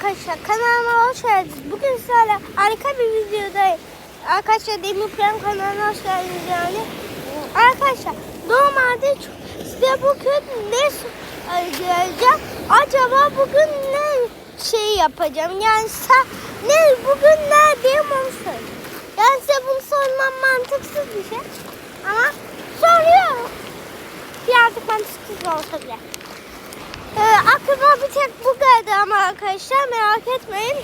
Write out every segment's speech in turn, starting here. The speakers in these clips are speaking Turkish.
arkadaşlar kanalıma hoş geldiniz. Bugün sizlerle harika bir videodayım. Arkadaşlar Demir Plan kanalına hoş geldiniz yani. Arkadaşlar normalde ç- size bugün ne söyleyeceğim? Acaba bugün ne şey yapacağım? Yani ne bugün neredeyim onu söyleyeyim. Yani size bunu sormam mantıksız bir şey. Ama soruyorum. Birazcık mantıksız olsa bile. Aklıma bir tek bu geldi ama arkadaşlar merak etmeyin.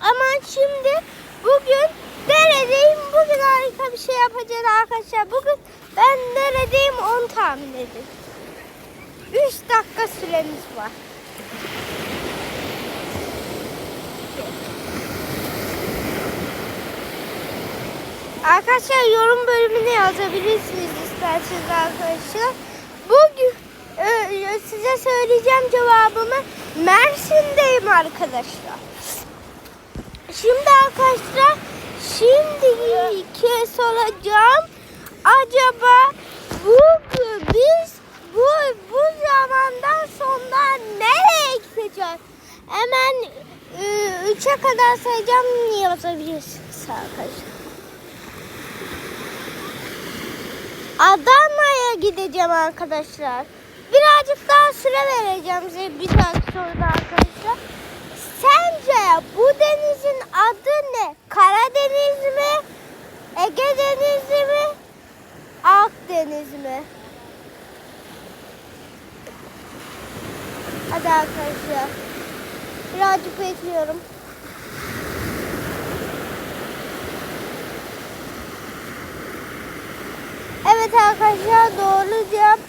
Ama şimdi bugün neredeyim? Bugün harika bir şey yapacağız arkadaşlar. Bugün ben neredeyim onu tahmin edin. 3 dakika süremiz var. Arkadaşlar yorum bölümüne yazabilirsiniz isterseniz arkadaşlar. Bugün e, size söyleyeceğim cevabımı. Mersin'deyim arkadaşlar. Şimdi arkadaşlar şimdiki soracağım. Acaba bu biz bu bu zamandan sonra nereye gideceğiz? Hemen 3'e kadar sayacağım yazabilirsiniz arkadaşlar. Adana'ya gideceğim arkadaşlar. Birazcık daha süre vereceğim size bir dahaki soruda arkadaşlar. Sence bu denizin adı ne? Karadeniz mi? Ege Denizi mi? Akdeniz mi? Hadi arkadaşlar. Birazcık bekliyorum. Evet arkadaşlar doğru cevap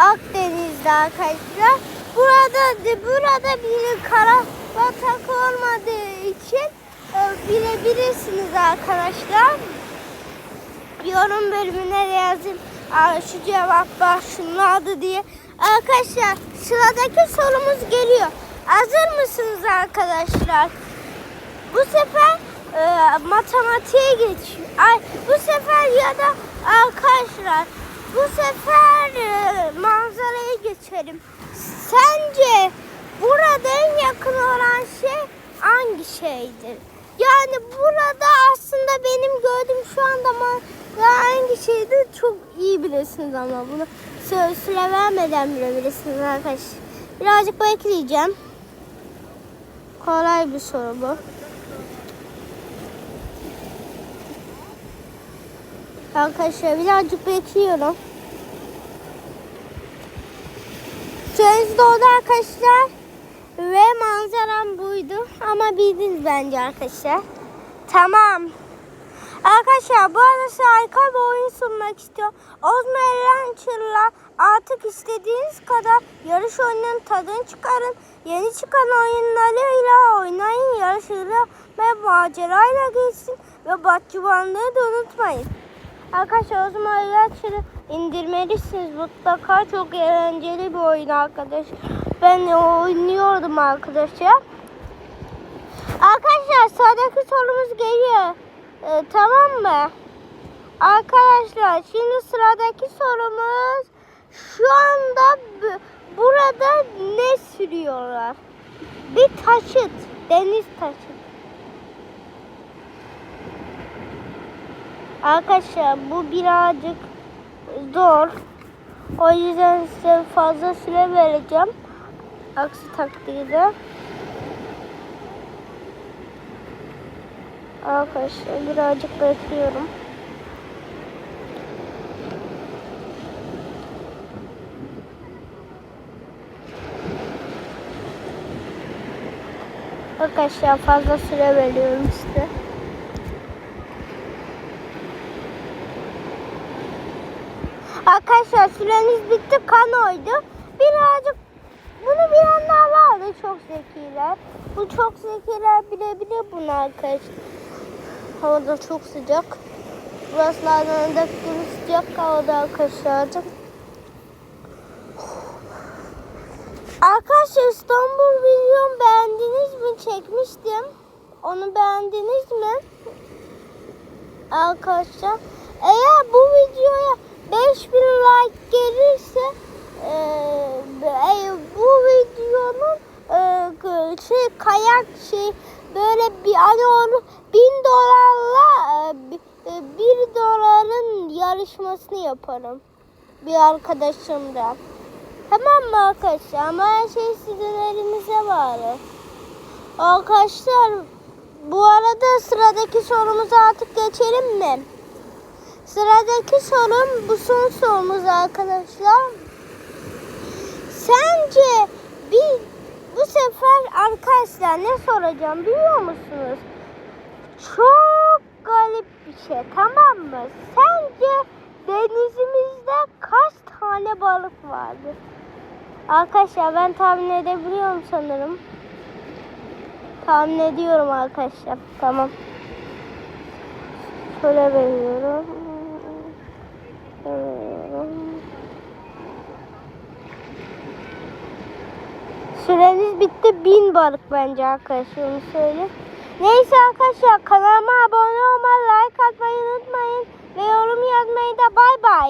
Akdeniz'de arkadaşlar. Burada burada bir kara batak olmadığı için e, bilebilirsiniz arkadaşlar. Yorum bölümüne de yazın. Aa, Şu cevap var şunun adı diye. Arkadaşlar sıradaki sorumuz geliyor. Hazır mısınız arkadaşlar? Bu sefer e, matematiğe geçiyor. Ay bu sefer ya da arkadaşlar bu sefer e, manzaraya geçelim. Sence burada en yakın olan şey hangi şeydir? Yani burada aslında benim gördüğüm şu anda hangi şeydir çok iyi bilirsiniz ama bunu süre, süre vermeden bilebilirsiniz arkadaşlar. Birazcık bekleyeceğim. Kolay bir soru bu. Arkadaşlar birazcık bekliyorum. Süreniz doldu arkadaşlar. Ve manzaram buydu. Ama bildiniz bence arkadaşlar. Tamam. Arkadaşlar bu arada size harika bir oyun sunmak istiyorum. Ozma Adventure'la artık istediğiniz kadar yarış oyunun tadını çıkarın. Yeni çıkan oyunlarıyla oynayın, yarışıyla ve macerayla geçsin. Ve bahçıvanlığı da unutmayın. Arkadaşlar o zaman Adventure'ı indirmelisiniz mutlaka. Çok eğlenceli bir oyun arkadaş. Ben oynuyordum arkadaşlar. Arkadaşlar sıradaki sorumuz geliyor. Ee, tamam mı? Arkadaşlar şimdi sıradaki sorumuz şu anda burada ne sürüyorlar? Bir taşıt, deniz taşıt. Arkadaşlar bu birazcık zor. O yüzden size fazla süre vereceğim. Aksi takdirde. Arkadaşlar birazcık bekliyorum. Arkadaşlar fazla süre veriyorum size. Arkadaşlar süreniz bitti kanoydu. Birazcık bunu bilenler vardı çok zekiler. Bu çok zekiler bilebilir bunu arkadaşlar. Havada çok sıcak. Burasılardan da sıcak havada arkadaşlar. Arkadaşlar İstanbul videomu beğendiniz mi? Çekmiştim. Onu beğendiniz mi? Arkadaşlar. Eğer bu videoya 5000 like gelirse e, e, bu videonun e, şey kayak şey böyle bir hani onu bin dolarla e, e, bir doların yarışmasını yaparım. Bir arkadaşımla. Tamam mı arkadaşlar? Ama her şey sizin elinize bağlı. Arkadaşlar bu arada sıradaki sorumuza artık geçelim mi? Sıradaki sorum bu son sorumuz arkadaşlar. Sence bir bu sefer arkadaşlar ne soracağım biliyor musunuz? Çok garip bir şey tamam mı? Sence denizimizde kaç tane balık vardır? Arkadaşlar ben tahmin edebiliyorum sanırım. Tahmin ediyorum arkadaşlar. Tamam. Şöyle veriyorum. Ee, süremiz bitti. Bin balık bence arkadaşlar onu söyle. Neyse arkadaşlar kanalıma abone olmayı, like atmayı unutmayın ve yorum yazmayı da bay bay.